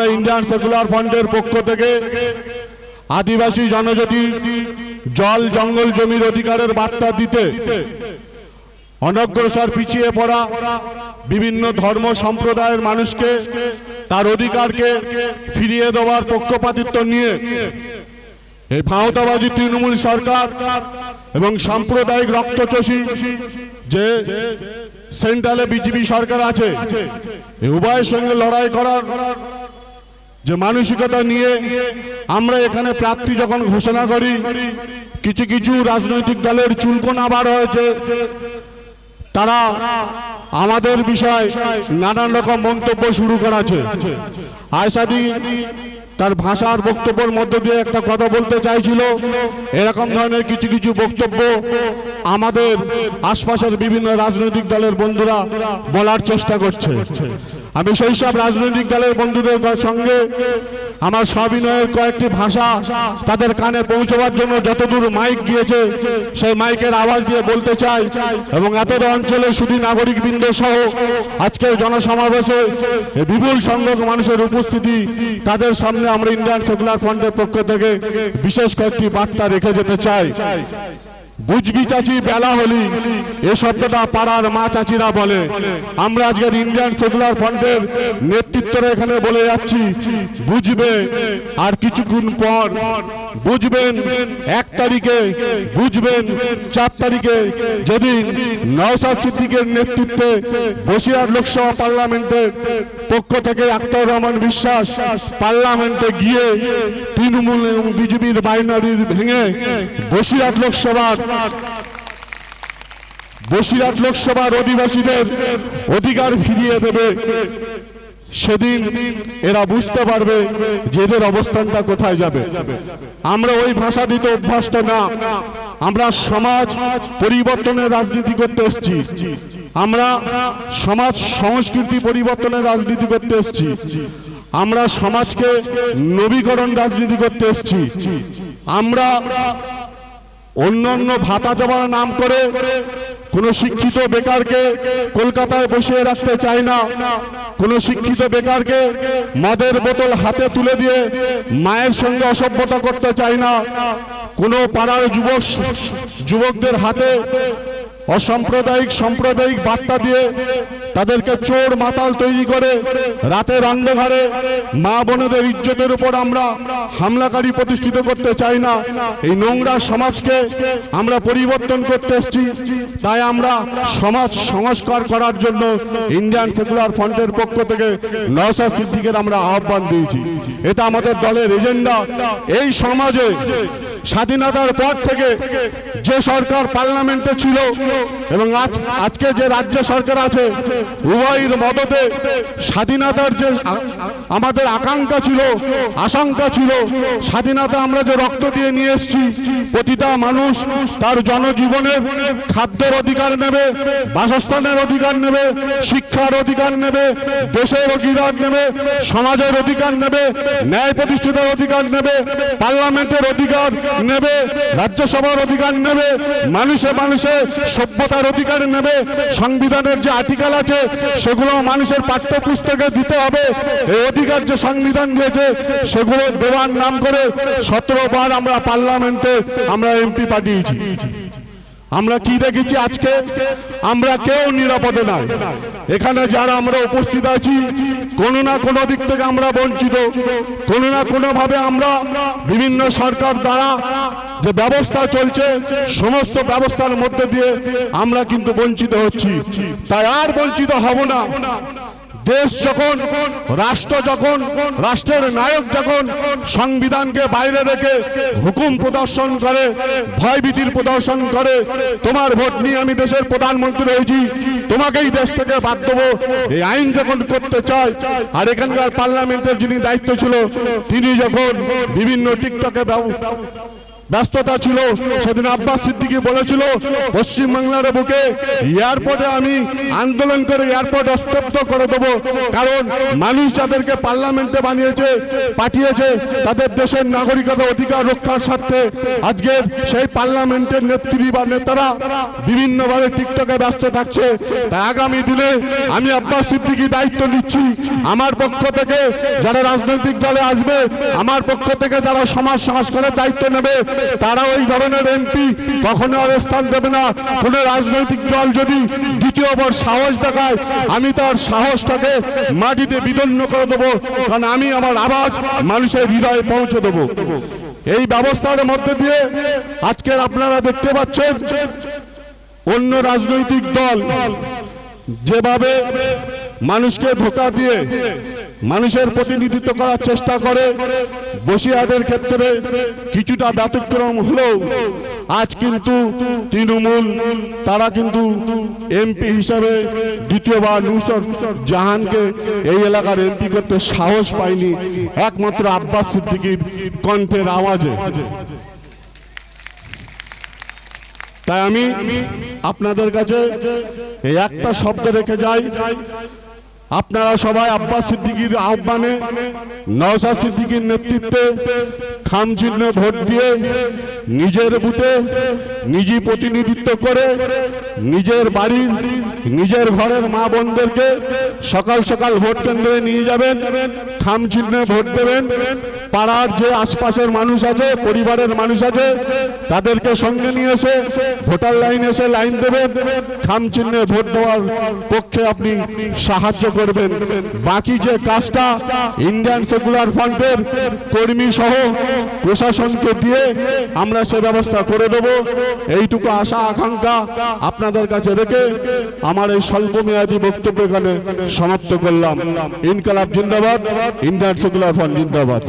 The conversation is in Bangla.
আমরা ইন্ডিয়ান সেকুলার ফ্রন্টের পক্ষ থেকে আদিবাসী জনজাতি, জল, জঙ্গল জমির অধিকারের বার্তা দিতে, অনগ্রসর পিছিয়ে পড়া বিভিন্ন ধর্ম সম্প্রদায়ের মানুষকে তার অধিকারকে ফিরিয়ে দেওয়ার পক্ষপাতিত্ব নিয়ে এই ভাঁওতাবাজি তৃণমূল সরকার এবং সাম্প্রদায়িক রক্তচষী যে সেন্ট্রালে বিজেপি সরকার আছে উভয়ের সঙ্গে লড়াই করার যে মানসিকতা নিয়ে আমরা এখানে প্রাপ্তি যখন ঘোষণা করি, কিছু কিছু রাজনৈতিক দলের চুলকোনা বার হয়েছে। তারা আমাদের বিষয় নানান রকম মন্তব্য শুরু করেছে। আয়সাদি তার ভাষার বক্তব্যের মধ্য দিয়ে একটা কথা বলতে চাইছিল। এরকম ধরনের কিছু কিছু বক্তব্য আমাদের আশপাশের বিভিন্ন রাজনৈতিক দলের বন্ধুরা বলার চেষ্টা করছে। আমি সেই সব রাজনৈতিক দলের বন্ধুদের সঙ্গে আমার সবিনয়ের কয়েকটি ভাষা তাদের কানে পৌঁছবার জন্য যতদূর মাইক গিয়েছে, সেই মাইকের আওয়াজ দিয়ে বলতে চাই এবং এতদ অঞ্চলে শুধু নাগরিক বৃন্দ সহ আজকের জনসমাবেশে বিপুল সংখ্যক মানুষের উপস্থিতি তাদের সামনে আমরা ইন্ডিয়ান সেকুলার ফ্রন্টের পক্ষ থেকে বিশেষ কয়েকটি বার্তা রেখে যেতে চাই। বুঝবি চাচি, বেলা হলি। এ শব্দটা পাড়ার মা চাচিরা বলে। আমরা আজকের ইন্ডিয়ান সেকুলার ফ্রন্টের নেতৃত্বরা এখানে বলে যাচ্ছি, বুঝবে। আর কিছুক্ষণ পর বুঝবেন এক তারিখে, বুঝবেন চার তারিখে যেদিন নওসাদ সিদ্দিকের নেতৃত্বে বসিরহাট লোকসভা পার্লামেন্টের পক্ষ থেকে আক্তার রহমান বিশ্বাস পার্লামেন্টে গিয়ে তৃণমূল এবং বিজেপির বাইনারির ভেঙে বসিরহাট লোকসভার বসিরহাট লোকসভার অধিবাসীদের অধিকার ফিরিয়ে দেবে সেদিন এরা বুঝতে পারবে যে এদের অবস্থানটা কোথায় যাবে। আমরা ওই ভাষা দিতে অভ্যস্ত না। আমরা সমাজ পরিবর্তনের রাজনীতি করতে এসেছি। আমরা সমাজ সংস্কৃতি পরিবর্তনের রাজনীতি করতে এসেছি। আমরা সমাজকে নবীকরণ রাজনীতি করতে এসেছি। আমরা অন্য অন্য ভাতা দেওয়ার নাম করে কোন শিক্ষিত বেকারকে কলকাতায় বসিয়ে রাখতে চাই না। কোন শিক্ষিত বেকারকে মদের বোতল হাতে তুলে দিয়ে মায়ের সঙ্গে অসভ্যতা করতে চাই না। কোনো পাড়ার যুবক যুবকদের হাতে অসাম্প্রদায়িক সাম্প্রদায়িক বার্তা দিয়ে তাদেরকে চোর মাতাল তৈরি করে রাতের অন্ধকারে মা বোনেদের ইজ্জতের উপর আমরা হামলাকারী প্রতিষ্ঠিত করতে চাই না। এই নোংরা সমাজকে আমরা পরিবর্তন করতে এসেছি। তাই আমরা সমাজ সংস্কার করার জন্য ইন্ডিয়ান সেকুলার ফ্রন্টের পক্ষ থেকে নওসা সিদ্দিকের আমরা আহ্বান দিয়েছি। এটা আমাদের দলের এজেন্ডা। এই সমাজে স্বাধীনতার পর থেকে যে সরকার পার্লামেন্টে ছিল এবং আজ আজকে যে রাজ্য সরকার আছে, উভয়ের মদতে স্বাধীনতার যে আমাদের আকাঙ্ক্ষা ছিল, আশঙ্কা ছিল, স্বাধীনতা আমরা যে রক্ত দিয়ে নিয়ে এসেছি, প্রতিটা মানুষ তার জনজীবনের খাদ্যের অধিকার নেবে, বাসস্থানের অধিকার নেবে, শিক্ষার অধিকার নেবে, দেশের অধিকার নেবে, সমাজের অধিকার নেবে, ন্যায় প্রতিষ্ঠিতার অধিকার নেবে, পার্লামেন্টের অধিকার নেবে, রাজ্যসভার অধিকার নেবে, মানুষে মানুষে সভ্যতার অধিকার নেবে, সংবিধানের যে আর্টিকেল আছে, সেগুলো মানুষের পাঠ্যপুস্তকে দিতে হবে। এই অধিকার যে সংবিধান দিয়েছে, সেগুলো দেওয়ার নাম করে সতেরো বার আমরা পার্লামেন্টে আমরা এমপি পাঠিয়েছি। আমরা কি দেখেছি আজকে? আমরা কেউ নিরাপদে নাই। এখানে যারা আমরা উপস্থিত আছি, কোনো না কোনো দিক থেকে আমরা বঞ্চিত। কোনো না কোনো ভাবে আমরা বিভিন্ন সরকার দ্বারা যে ব্যবস্থা চলছে, সমস্ত ব্যবস্থার মধ্যে দিয়ে আমরা কিন্তু বঞ্চিত হচ্ছি। তাই আর বঞ্চিত হব না। দেশ যখন, রাষ্ট্র যখন, রাষ্ট্রের নায়ক যখন সংবিধানকে বাইরে রেখে হুকুম প্রদর্শন করে, ভয়ভীতির প্রদর্শন করে, তোমার ভোট নিয়ে আমি দেশের প্রধানমন্ত্রী হয়েছি, তোমাকেই দেশ থেকে বাদ দেবো, এই আইন যখন করতে চায়, আর এখানকার পার্লামেন্টের যিনি দায়িত্ব ছিল, তিনি যখন বিভিন্ন টিকটকে ব্যস্ততা ছিল, সেদিন আব্বাস সিদ্দিকি বলেছিল, পশ্চিমবাংলার বুকে এয়ারপোর্টে আমি আন্দোলন করে এয়ারপোর্ট অস্তব্ধ করে দেবো। কারণ মানুষ যাদেরকে পার্লামেন্টে বানিয়েছে, পাঠিয়েছে, তাদের দেশের নাগরিকতা অধিকার রক্ষার স্বার্থে আজকের সেই পার্লামেন্টের নেত্রী বা নেতারা বিভিন্নভাবে টিকটকে ব্যস্ত থাকছে। তাই আগামী দিনে আমি আব্বাস সিদ্দিকি দায়িত্ব নিচ্ছি। আমার পক্ষ থেকে যারা রাজনৈতিক দলে আসবে, আমার পক্ষ থেকে যারা সমাজ সংস্কারের দায়িত্ব নেবে তারা ওই ধরনের এমপি কখনো আর স্থান দেবে না। কোন রাজনৈতিক দল যদি দ্বিতীয়বার সাহস দেখায়, আমি তার সাহসটাকে মাটিতে বিদন্ন করে দেবো, কারণ আমি আমার আওয়াজ মানুষের হৃদয়ে পৌঁছে দেবো। এই ব্যবস্থার মধ্যে দিয়ে আজকের আপনারা দেখতে পাচ্ছেন, অন্য রাজনৈতিক দল যেভাবে মানুষকে ধোকা দিয়ে মানুষের প্রতিনিধিত্ব করার চেষ্টা করে। বসিয়াদের ক্ষেত্রে কিছুটা ব্যতিক্রম হলেও আজ কিন্তু তৃণমূল, তারা কিন্তু এমপি হিসাবে দ্বিতীয়বার নুসর জাহানকে এই এলাকার এমপি করতে সাহস পায়নি একমাত্র আব্বাস সিদ্দিকীর কণ্ঠের আওয়াজে। তাই আমি আপনাদের কাছে একটা শব্দ রেখে যাই। আপনারা সবাই আব্বাস সিদ্দিকির আহ্বানে নওসা সিদ্দিকির নেতৃত্বে খামচিহ্ন ভোট দিয়ে নিজের বুথে নিজে প্রতিনিধিত্ব করে নিজের বাড়ির নিজের ঘরের মা বোনদেরকে সকাল সকাল ভোট কেন্দ্রে নিয়ে যাবেন, খাম চিহ্নে ভোট দেবেন। পাড়ার যে আশপাশের মানুষ আছে, পরিবারের মানুষ আছে, তাদেরকে সঙ্গে নিয়ে এসে ভোটার লাইন এসে লাইন দেবেন। খাম চিহ্নে ভোট দেওয়ার পক্ষে আপনি সাহায্য করবেন। বাকি যে কাজটা ইন্ডিয়ান সেকুলার ফ্রন্টের কর্মী সহ প্রশাসনকে দিয়ে আমরা সে ব্যবস্থা করে দেব। এইটুকু আশা, আকাঙ্ক্ষা আপনাদের কাছে রেখে আমার এই স্বল্পমেয়াদী বক্তব্য এখানে সমাপ্ত করলাম। ইনকালাব জিন্দাবাদ, ইন্ডিয়ান সেকুলার ফান্ড জিন্দাবাদ।